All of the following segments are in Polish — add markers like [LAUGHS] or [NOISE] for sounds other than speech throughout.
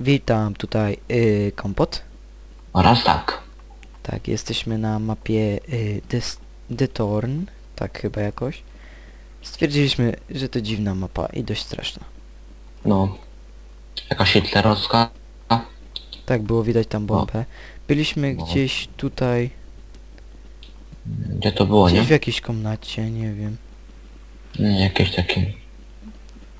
Witam tutaj y, Kompot. Oraz tak. Tak, jesteśmy na mapie y, Des Detorn, tak chyba jakoś. Stwierdziliśmy, że to dziwna mapa i dość straszna. No. Jakaś hitlerowska. Tak, było widać tam bombę. Byliśmy No. gdzieś tutaj, Gdzie to było, gdzieś nie? w jakiejś komnacie, nie wiem. Nie, Jakieś takie...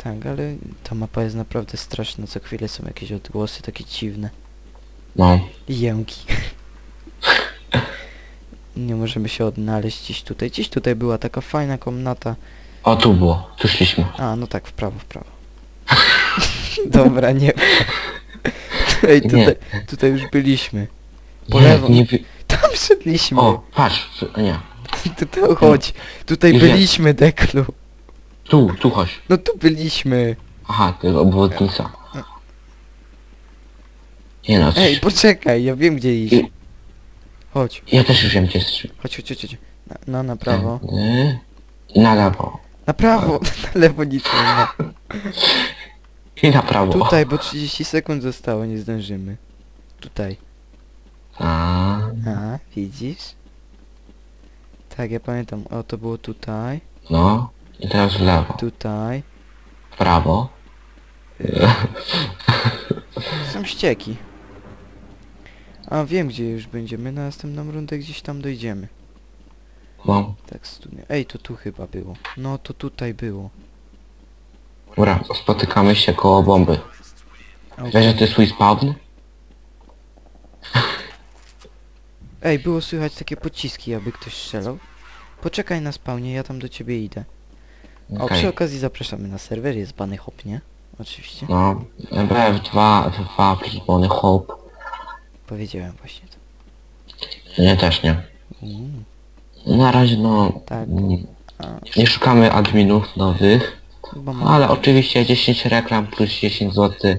Tak, ale ta mapa jest naprawdę straszna, co chwilę są jakieś odgłosy takie dziwne. No. Jęki. [LAUGHS] nie możemy się odnaleźć gdzieś tutaj. Gdzieś tutaj była taka fajna komnata. O, tu było. Tu szliśmy. A, no tak, w prawo, w prawo. [LAUGHS] Dobra, nie. Ej, tutaj, tutaj już byliśmy. Po lewo. Nie, wi- Tam szedliśmy. o, patrz. Nie. [LAUGHS] Tutaj chodź. Tutaj byliśmy, Deklu. Tu, tu chodź. No tu byliśmy. Aha, to obwodnica. Nie no, coś... Ej, poczekaj, ja wiem gdzie iść. I- Chodź, Ja też już wiem gdzie jest. chodź, chodź, chodź. chodź. Na, no, na prawo. Tędy I na lewo. Na prawo, [LAUGHS] na lewo nic nie ma. I na prawo. Tutaj, bo 30 sekund zostało, nie zdążymy. Tutaj. A, A, widzisz? Tak, ja pamiętam. O, to było tutaj, no. I teraz w lewo. tutaj. W prawo. [LAUGHS] Są ścieki. A, wiem gdzie już będziemy. Na następną rundę gdzieś tam dojdziemy. No. Tak, studnia. Ej, to tu chyba było. No, to tutaj było. Dobra, spotykamy się koło bomby. Okej. Wiesz, że to jest swój spawn? Ej, było słychać takie pociski, aby ktoś strzelał. Poczekaj na spawnie, ja tam do ciebie idę. O, Okej. przy okazji zapraszamy na serwer, jest bany hop, nie? Oczywiście. No, BF2, F2 plus Bony Hope. Powiedziałem właśnie to. Nie, też nie. Mm, Na razie no... Tak. Nie, a, nie szukamy adminów nowych, bo ale oczywiście 10 reklam plus 10 zł.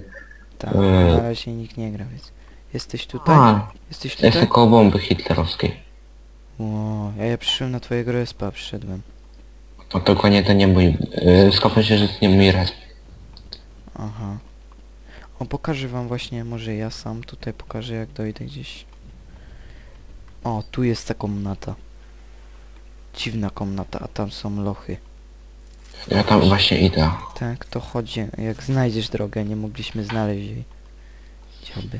Tak, Eee. na razie nikt nie gra, więc... Jesteś tutaj? A, Jesteś tutaj? koło bomby hitlerowskiej. O, ja, ja przyszedłem na twojego respa, przyszedłem. No to konie to nie mój... Yy, skopę się, że to nie mój res. Aha. O, pokażę wam właśnie, może ja sam tutaj pokażę jak dojdę gdzieś. O, tu jest ta komnata. Dziwna komnata, a tam są lochy. Ja tam właśnie idę. Tak, to chodzi. Jak znajdziesz drogę, nie mogliśmy znaleźć jej. Chciałby.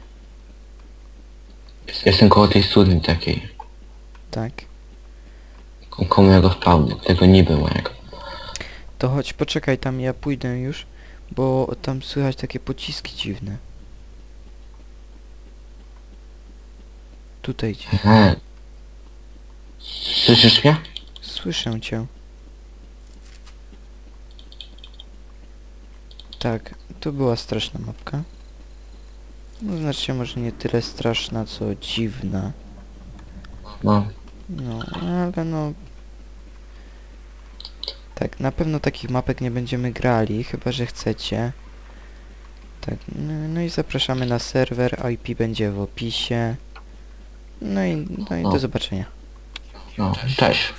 Jestem koło tej studni takiej. Tak? Ko- Koło mojego spawnu, tego niby mojego. To chodź, poczekaj tam, ja pójdę już, bo tam słychać takie pociski dziwne. Tutaj gdzieś. Słyszysz mnie? Słyszę cię. Tak, to była straszna mapka. No znaczy może nie tyle straszna, co dziwna. No. No, ale no... Tak, na pewno takich mapek nie będziemy grali, chyba że chcecie. Tak, no, no i zapraszamy na serwer, IP będzie w opisie. No i, no i do zobaczenia. No, cześć.